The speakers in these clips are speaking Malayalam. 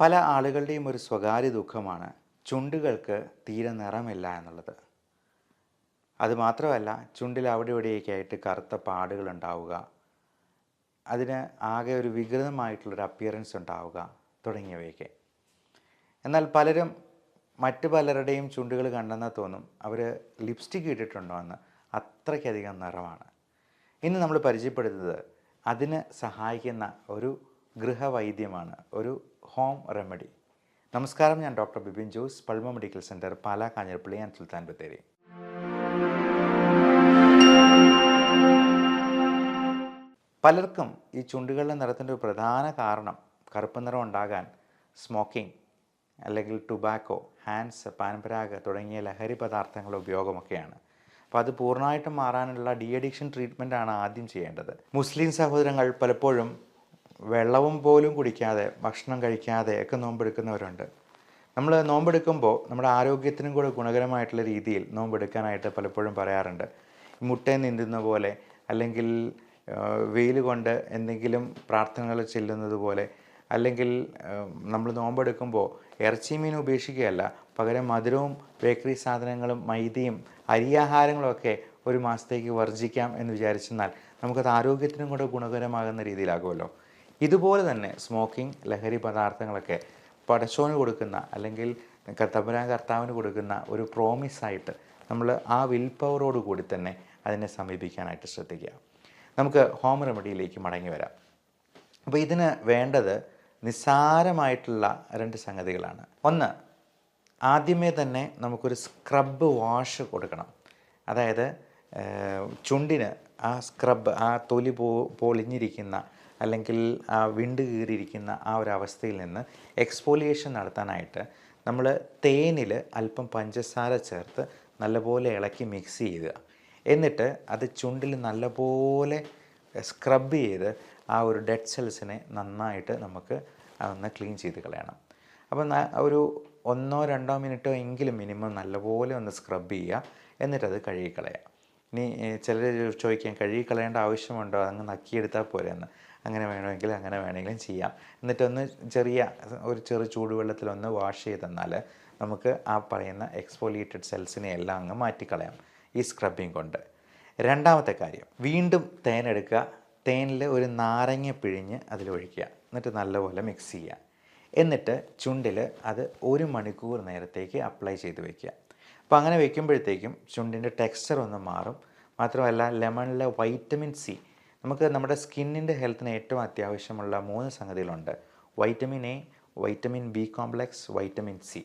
പല ആളുകളുടെയും ഒരു സ്വകാര്യ ദുഃഖമാണ് ചുണ്ടുകൾക്ക് തീരെ നിറമില്ല എന്നുള്ളത്. അതുമാത്രമല്ല ചുണ്ടിൽ അവിടെ ഇവിടെയൊക്കെയായിട്ട് കറുത്ത പാടുകൾ ഉണ്ടാവുക അതിന് ആകെ ഒരു വികൃതമായിട്ടുള്ളൊരു അപ്പിയറൻസ് ഉണ്ടാവുക തുടങ്ങിയവയൊക്കെ. എന്നാൽ പലരും മറ്റു പലരുടെയും ചുണ്ടുകൾ കണ്ടെന്നാൽ തോന്നും അവർ ലിപ്സ്റ്റിക് ഇട്ടിട്ടുണ്ടോ എന്ന് അത്രയ്ക്കധികം നിറമാണ്. ഇന്ന് നമ്മൾ പരിചയപ്പെടുത്തുന്നത് അതിന് സഹായിക്കുന്ന ഒരു ഗൃഹവൈദ്യമാണ്. ഒരു ഹോം റെമഡി. നമസ്കാരം ഞാൻ doctor Bipin Jose Pulma medical centre Pala Kanjirappally and Sultan Bathery. പലർക്കും ഈ ചുണ്ടുകളുടെ നിറത്തിന്റെ ഒരു പ്രധാന കാരണം കറുപ്പ് നിറം ഉണ്ടാകാൻ സ്മോക്കിംഗ് അല്ലെങ്കിൽ ടുബാക്കോ ഹാൻഡ്സ് പാൻപരാഗ് തുടങ്ങിയ ലഹരി പദാർത്ഥങ്ങളുടെ ഉപയോഗമൊക്കെയാണ്. അപ്പോൾ അത് പൂർണമായിട്ടും മാറാനുള്ള ഡി അഡിക്ഷൻ ട്രീറ്റ്മെന്റ് ആണ് ആദ്യം ചെയ്യേണ്ടത്. മുസ്ലിം സഹോദരങ്ങൾ പലപ്പോഴും വെള്ളവും പോലും കുടിക്കാതെ ഭക്ഷണം കഴിക്കാതെ ഒക്കെ നോമ്പെടുക്കുന്നവരുണ്ട്. നമ്മൾ നോമ്പെടുക്കുമ്പോൾ നമ്മുടെ ആരോഗ്യത്തിനും കൂടെ ഗുണകരമായിട്ടുള്ള രീതിയിൽ നോമ്പെടുക്കാനായിട്ട് പലപ്പോഴും പറയാറുണ്ട്. മുട്ടയെ നീന്തുന്ന പോലെ അല്ലെങ്കിൽ വെയിൽ കൊണ്ട് എന്തെങ്കിലും പ്രാർത്ഥനകൾ ചെല്ലുന്നത് പോലെ അല്ലെങ്കിൽ നമ്മൾ നോമ്പെടുക്കുമ്പോൾ ഇറച്ചി മീൻ ഉപേക്ഷിക്കുകയല്ല പകരം മധുരവും ബേക്കറി സാധനങ്ങളും മൈദയും അരിയാഹാരങ്ങളൊക്കെ ഒരു മാസത്തേക്ക് വർജിക്കാം എന്ന് വിചാരിച്ചെന്നാൽ നമുക്കത് ആരോഗ്യത്തിനും കൂടെ ഗുണകരമാകുന്ന രീതിയിലാകുമല്ലോ. ഇതുപോലെ തന്നെ സ്മോക്കിംഗ് ലഹരി പദാർത്ഥങ്ങളൊക്കെ പടച്ചോന് കൊടുക്കുന്ന അല്ലെങ്കിൽ തമ്പുരാൻ കർത്താവിന് കൊടുക്കുന്ന ഒരു പ്രോമിസായിട്ട് നമ്മൾ ആ വിൽ പവറോട് കൂടി തന്നെ അതിനെ സമീപിക്കാനായിട്ട് ശ്രദ്ധിക്കുക. നമുക്ക് ഹോം റെമഡിയിലേക്ക് മടങ്ങി വരാം. അപ്പോൾ ഇതിന് വേണ്ടത് നിസ്സാരമായിട്ടുള്ള രണ്ട് സംഗതികളാണ്. ഒന്ന് ആദ്യമേ തന്നെ നമുക്കൊരു സ്ക്രബ് വാഷ് കൊടുക്കണം. അതായത് ചുണ്ടിന് ആ സ്ക്രബ് ആ തൊലി പോ പൊളിഞ്ഞിരിക്കുന്ന അല്ലെങ്കിൽ വിണ്ട് കീറിയിരിക്കുന്ന ആ ഒരു അവസ്ഥയിൽ നിന്ന് എക്സ്പോലിയേഷൻ നടത്താനായിട്ട് നമ്മൾ തേനിൽ അല്പം പഞ്ചസാര ചേർത്ത് നല്ലപോലെ ഇളക്കി മിക്സ് ചെയ്യുക. എന്നിട്ട് അത് ചുണ്ടിൽ നല്ലപോലെ സ്ക്രബ് ചെയ്ത് ആ ഒരു ഡെഡ് സെൽസിനെ നന്നായിട്ട് നമുക്ക് അതൊന്ന് ക്ലീൻ ചെയ്ത് കളയണം. അപ്പം ഒരു ഒന്നോ രണ്ടോ മിനിറ്റോ എങ്കിലും മിനിമം നല്ലപോലെ ഒന്ന് സ്ക്രബ് ചെയ്യുക. എന്നിട്ടത് കഴുകിക്കളയാം ഇനി ചിലർ ചോദിക്കാൻ കഴുകി കളയേണ്ട ആവശ്യമുണ്ടോ? അങ്ങ് നക്കിയെടുത്താൽ പോരെ അങ്ങനെ വേണമെങ്കിൽ അങ്ങനെ വേണമെങ്കിലും ചെയ്യാം. എന്നിട്ടൊന്ന് ചെറിയ ഒരു ചെറു ചൂടുവെള്ളത്തിലൊന്ന് വാഷ് ചെയ്ത് തന്നാൽ നമുക്ക് ആ പറയുന്ന എക്സ്പോലിയേറ്റഡ് സെൽസിനെ എല്ലാം അങ്ങ് മാറ്റിക്കളയാം. ഈ സ്ക്രബിങ് കൊണ്ട്. രണ്ടാമത്തെ കാര്യം വീണ്ടും തേൻ എടുക്കുക. തേനിൽ ഒരു നാരങ്ങ പിഴിഞ്ഞ് അതിലൊഴിക്കുക എന്നിട്ട് നല്ലപോലെ മിക്സ് ചെയ്യുക. എന്നിട്ട് ചുണ്ടിൽ അത് ഒരു മണിക്കൂർ നേരത്തേക്ക് അപ്ലൈ ചെയ്ത് വെക്കുക. അപ്പോൾ അങ്ങനെ വെക്കുമ്പോഴത്തേക്കും ചുണ്ടിന്റെ ടെക്സ്ചർ ഒന്ന് മാറും. മാത്രമല്ല ലെമണിലെ വൈറ്റമിൻ സി നമുക്ക് നമ്മുടെ സ്കിന്നിന്റെ ഹെൽത്തിന് ഏറ്റവും അത്യാവശ്യമുള്ള മൂന്ന് സംഗതികളുണ്ട്. Vitamin A vitamin B complex vitamin C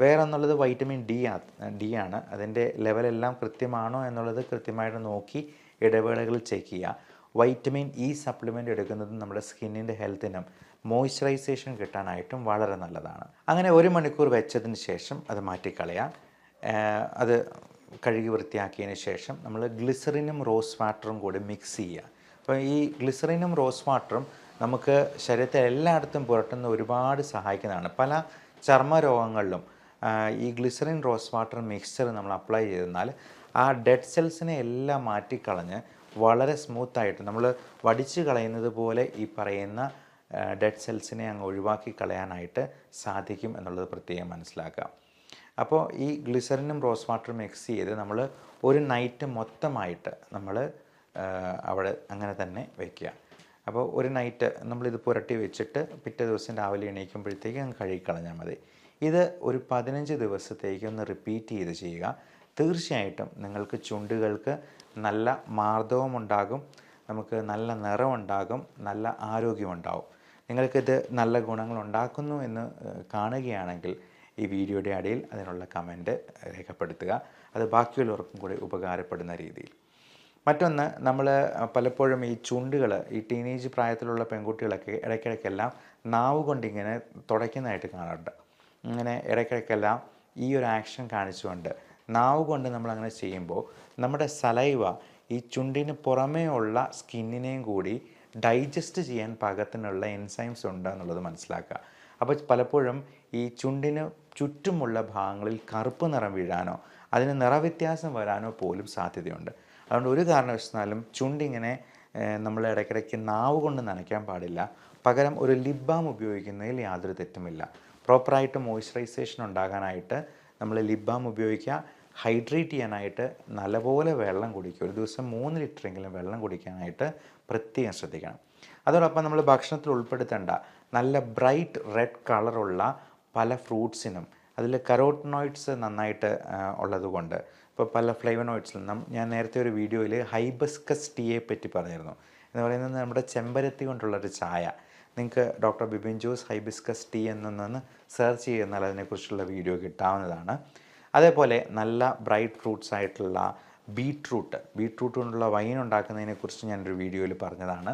വേറെ എന്നുള്ളത് വൈറ്റമിൻ ഡി ആ ഡി ആണ്. അതിന്റെ ലെവലെല്ലാം കൃത്യമാണോ എന്നുള്ളത് കൃത്യമായിട്ട് നോക്കി ഇടവേളകളിൽ ചെക്ക് ചെയ്യുക. വൈറ്റമിൻ ഇ സപ്ലിമെന്റ് എടുക്കുന്നത് നമ്മുടെ സ്കിന്നിന്റെ ഹെൽത്തിനും മോയ്സ്ചറൈസേഷൻ കിട്ടാനായിട്ടും വളരെ നല്ലതാണ്. അങ്ങനെ ഒരു മണിക്കൂർ വെച്ചതിന് ശേഷം അത് മാറ്റിക്കളയാം. അത് കഴുകി വൃത്തിയാക്കിയതിന് ശേഷം നമ്മൾ ഗ്ലിസറിനും റോസ് വാട്ടറും കൂടി മിക്സ് ചെയ്യുക. അപ്പോൾ ഈ ഗ്ലിസറിനും റോസ് വാട്ടറും നമുക്ക് ശരീരത്തെ എല്ലായിടത്തും പുരട്ടുന്ന ഒരുപാട് സഹായിക്കുന്നതാണ്. പല ചർമ്മരോഗങ്ങളിലും ഈ ഗ്ലിസറിൻ റോസ് വാട്ടർ മിക്സ്ചർ നമ്മൾ അപ്ലൈ ചെയ്തെന്നാൽ ആ ഡെഡ് സെൽസിനെ എല്ലാം മാറ്റിക്കളഞ്ഞ് വളരെ സ്മൂത്തായിട്ട് നമ്മൾ വടിച്ച് കളയുന്നത് പോലെ ഈ പറയുന്ന ഡെഡ് സെൽസിനെ അങ്ങ് ഒഴിവാക്കി കളയാനായിട്ട് സാധിക്കും എന്നുള്ളത് പ്രത്യേകം മനസ്സിലാക്കുക. അപ്പോൾ ഈ ഗ്ലിസറിനും റോസ് വാട്ടറും മിക്സ് ചെയ്ത് നമ്മൾ ഒരു നൈറ്റ് മൊത്തമായിട്ട് നമ്മൾ അവിടെ അങ്ങനെ തന്നെ വയ്ക്കുക. അപ്പോൾ ഒരു നൈറ്റ് നമ്മളിത് പുരട്ടി വെച്ചിട്ട് പിറ്റേ ദിവസം രാവിലെ എണീക്കുമ്പോഴത്തേക്ക് അങ്ങ് കഴുകിക്കളഞ്ഞാൽ മതി. ഇത് ഒരു പതിനഞ്ച് ദിവസത്തേക്ക് ഒന്ന് റിപ്പീറ്റ് ചെയ്ത് ചെയ്യുക. തീർച്ചയായിട്ടും നിങ്ങൾക്ക് ചുണ്ടുകൾക്ക് നല്ല മാർദ്ദവമുണ്ടാകും നമുക്ക് നല്ല നിറമുണ്ടാകും നല്ല ആരോഗ്യമുണ്ടാകും നിങ്ങൾക്കിത് നല്ല ഗുണങ്ങൾ ഉണ്ടാക്കുന്നു എന്ന് കാണുകയാണെങ്കിൽ ഈ വീഡിയോയുടെ അടിയിൽ അതിനുള്ള കമന്റ് രേഖപ്പെടുത്തുക. അത് ബാക്കിയുള്ളവർക്കും കൂടി ഉപകാരപ്പെടുന്ന രീതിയിൽ. മറ്റൊന്ന് നമ്മൾ പലപ്പോഴും ഈ ചുണ്ടുകൾ ഈ ടീനേജ് പ്രായത്തിലുള്ള പെൺകുട്ടികളൊക്കെ ഇടയ്ക്കിടയ്ക്കെല്ലാം നാവ് കൊണ്ടിങ്ങനെ തുടയ്ക്കുന്നതായിട്ട് കാണാറുണ്ട്. ഇങ്ങനെ ഇടയ്ക്കിടയ്ക്കെല്ലാം ഈ ഒരു ആക്ഷൻ കാണിച്ചുകൊണ്ട് നാവ് കൊണ്ട് നമ്മളങ്ങനെ ചെയ്യുമ്പോൾ നമ്മുടെ സലൈവ ഈ ചുണ്ടിന് പുറമേ ഉള്ള സ്കിന്നിനെയും കൂടി ഡൈജസ്റ്റ് ചെയ്യാൻ പാകത്തിനുള്ള എൻസൈംസ് ഉണ്ട് എന്നുള്ളത് മനസ്സിലാക്കുക. അപ്പോൾ പലപ്പോഴും ഈ ചുണ്ടിന് ചുറ്റുമുള്ള ഭാഗങ്ങളിൽ കറുപ്പ് നിറം വീഴാനോ അതിന് നിറവ്യത്യാസം വരാനോ പോലും സാധ്യതയുണ്ട്. അതുകൊണ്ട് ഒരു കാരണവശാലും ചുണ്ടിങ്ങനെ നമ്മൾ ഇടയ്ക്കിടയ്ക്ക് നാവ് കൊണ്ട് നനയ്ക്കാൻ പാടില്ല. പകരം ഒരു ലിപ് ബാം ഉപയോഗിക്കുന്നതിൽ യാതൊരു തെറ്റുമില്ല. പ്രോപ്പറായിട്ട് മോയ്സ്ചറൈസേഷൻ ഉണ്ടാകാനായിട്ട് നമ്മൾ ലിപ് ബാം ഉപയോഗിക്കുക. ഹൈഡ്രേറ്റ് ചെയ്യാനായിട്ട് നല്ലപോലെ വെള്ളം കുടിക്കുക. ഒരു ദിവസം മൂന്ന് ലിറ്ററെങ്കിലും വെള്ളം കുടിക്കാനായിട്ട് പ്രത്യേകം ശ്രദ്ധിക്കണം. അതോടൊപ്പം നമ്മൾ ഭക്ഷണത്തിൽ ഉൾപ്പെടുത്തേണ്ട നല്ല ബ്രൈറ്റ് റെഡ് കളറുള്ള പല ഫ്രൂട്ട്സിനും അതിൽ കരോട്ടനോയിഡ്സ് നന്നായിട്ട് ഉള്ളതുകൊണ്ട്. ഇപ്പോൾ പല ഫ്ലേവനോയിഡ്സിലും നം ഞാൻ നേരത്തെ ഒരു വീഡിയോയിൽ ഹൈബസ്കസ് ടീയെ പറ്റി പറഞ്ഞിരുന്നു. എന്ന് പറയുന്നത് നമ്മുടെ ചെമ്പരത്തി കൊണ്ടുള്ളൊരു ചായ. നിങ്ങൾക്ക് doctor Bibin Jose hibiscus tea എന്നൊന്ന് സെർച്ച് ചെയ്യുന്നാൽ അതിനെക്കുറിച്ചുള്ള വീഡിയോ കിട്ടാവുന്നതാണ്. അതേപോലെ നല്ല ബ്രൈറ്റ് ഫ്രൂട്ട്സ് ആയിട്ടുള്ള ബീട്രൂട്ട്. ബീട്രൂട്ട് കൊണ്ടുള്ള വൈൻ ഉണ്ടാക്കുന്നതിനെക്കുറിച്ച് ഞാനൊരു വീഡിയോയിൽ പറഞ്ഞതാണ്.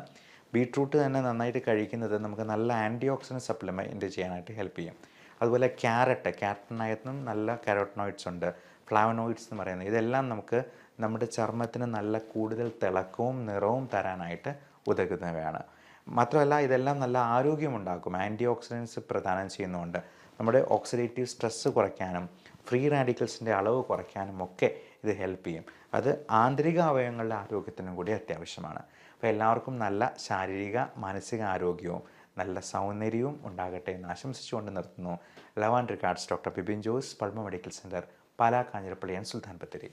ബീട്രൂട്ട് തന്നെ നന്നായിട്ട് കഴിക്കുന്നത് നമുക്ക് നല്ല ആന്റി ഓക്സിഡന്റ് സപ്ലിമെന്റ് ചെയ്യാനായിട്ട് ഹെൽപ്പ് ചെയ്യും. അതുപോലെ ക്യാരറ്റ് ക്യാരറ്റിനകത്തും നല്ല കാരോട്ടനോയിഡ്സ് ഉണ്ട്. ഫ്ലാവനോയിഡ്സ് എന്ന് പറയുന്നത്. ഇതെല്ലാം നമുക്ക് നമ്മുടെ ചർമ്മത്തിന് നല്ല കൂടുതൽ തിളക്കവും നിറവും തരാനായിട്ട് ഉതകുന്നവയാണ്. മാത്രമല്ല ഇതെല്ലാം നല്ല ആരോഗ്യമുണ്ടാക്കും. ആന്റി ഓക്സിഡൻസ് പ്രദാനം ചെയ്യുന്നുണ്ട്. നമ്മുടെ ഓക്സിഡേറ്റീവ് സ്ട്രെസ്സ് കുറയ്ക്കാനും ഫ്രീ റാഡിക്കൽസിന്റെ അളവ് കുറയ്ക്കാനും ഒക്കെ ഇത് ഹെൽപ്പ് ചെയ്യും. അത് ആന്തരിക അവയവങ്ങളുടെ ആരോഗ്യത്തിനും കൂടി അത്യാവശ്യമാണ്. അപ്പോൾ എല്ലാവർക്കും നല്ല ശാരീരിക മാനസിക ആരോഗ്യവും നല്ല സൗന്ദര്യവും ഉണ്ടാകട്ടെ എന്ന് ആശംസിച്ചുകൊണ്ട് നിർത്തുന്നു. Love and regards doctor Bibin Jose Pulma medical centre Pala Kanjirappally and Sultan Bathery.